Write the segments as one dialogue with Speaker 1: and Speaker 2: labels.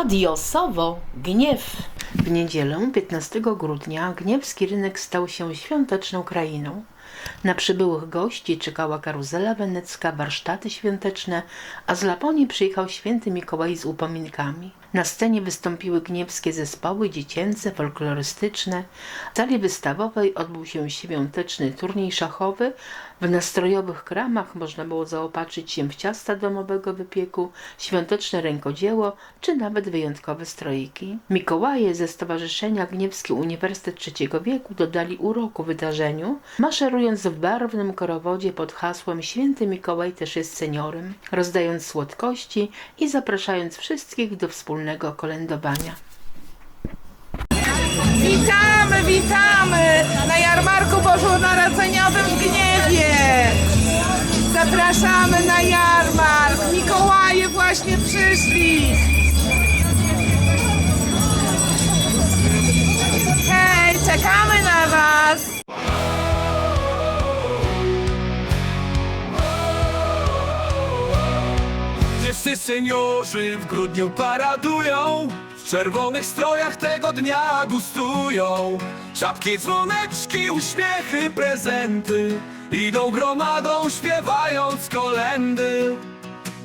Speaker 1: Radio Sowo Gniew. W niedzielę 15 grudnia Gniewski rynek stał się świąteczną krainą. Na przybyłych gości czekała karuzela wenecka, warsztaty świąteczne, a z Laponii przyjechał święty Mikołaj z upominkami. Na scenie wystąpiły gniewskie zespoły dziecięce, folklorystyczne. W sali wystawowej odbył się świąteczny turniej szachowy. W nastrojowych kramach można było zaopatrzyć się w ciasta domowego wypieku, świąteczne rękodzieło czy nawet wyjątkowe strojki. Mikołaje ze Stowarzyszenia Gniewski Uniwersytet Trzeciego Wieku dodali uroku wydarzeniu, maszerując w barwnym korowodzie pod hasłem Święty Mikołaj też jest seniorem, rozdając słodkości i zapraszając wszystkich do wspólnego kolędowania.
Speaker 2: Witamy, witamy na jarmarku bożonarodzeniowym w Gniewie. Zapraszamy na jarmark. Mikołaje właśnie przyszli. Hej, czekamy na was.
Speaker 3: Wszyscy seniorzy w grudniu paradują W czerwonych strojach tego dnia gustują. Czapki, dzwoneczki, uśmiechy, prezenty Idą gromadą śpiewając kolendy.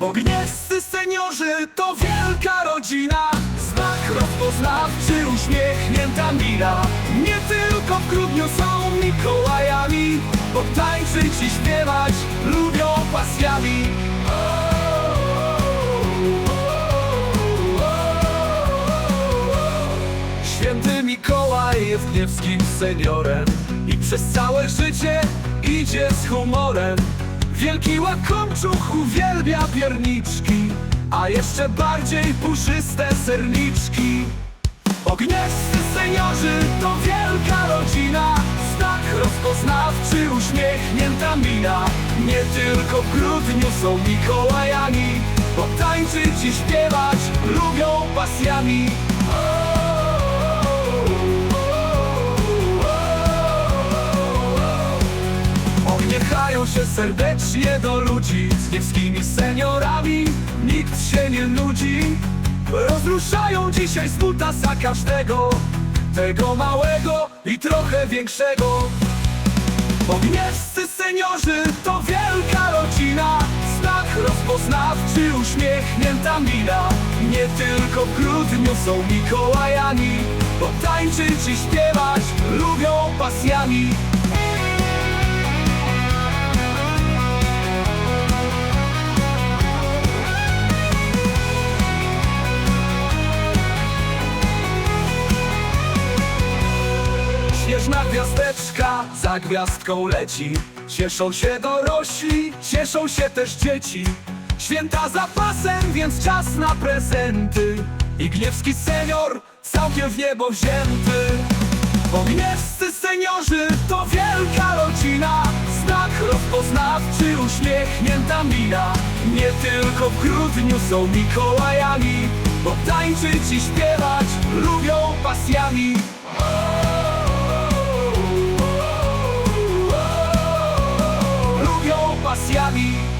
Speaker 3: Bo gniewscy seniorzy to wielka rodzina Znak rozpoznawczy, uśmiechnięta mina Nie tylko w grudniu są Mikołajami Bo tańczyć i śpiewać lubią pasjami Gniewskim seniorem I przez całe życie idzie z humorem. Wielki łakomczuch uwielbia pierniczki A jeszcze bardziej puszyste serniczki. Ogniewscy seniorzy to wielka rodzina Znak rozpoznawczy, uśmiechnięta mina. Nie tylko w grudniu są Mikołajami Bo tańczyć i śpiewać lubią pasjami Się serdecznie do ludzi. Z niewskimi seniorami Nikt się nie nudzi. Rozruszają dzisiaj z za każdego. Tego małego i trochę większego. Ogniewscy seniorzy to wielka rodzina. Znak rozpoznawczy, uśmiechnięta mina. Nie tylko w grudniu są Mikołajami Bo tańczyć i śpiewać lubią pasjami gwiazdką leci. Cieszą się dorośli, cieszą się też dzieci. Święta za pasem, więc czas na prezenty. I gniewski senior całkiem w niebo wzięty. Bo gniewscy seniorzy to wielka rodzina. Znak rozpoznawczy, uśmiechnięta mina. Nie tylko w grudniu są Mikołajami Bo tańczyć i śpiewać lubią pasjami lubią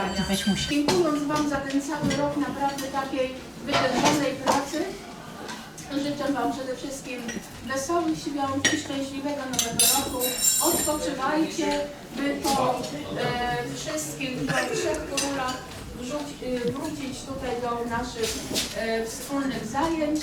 Speaker 4: zabiegania. Dziękując Wam za ten cały rok naprawdę takiej wytężonej pracy, Życzę Wam przede wszystkim wesołych świąt i szczęśliwego nowego roku. Odpoczywajcie, by po e, wszystkich po trzech królach wrzuć, e, wrócić tutaj do naszych e, wspólnych zajęć.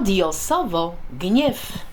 Speaker 1: Radio Sowo Gniew.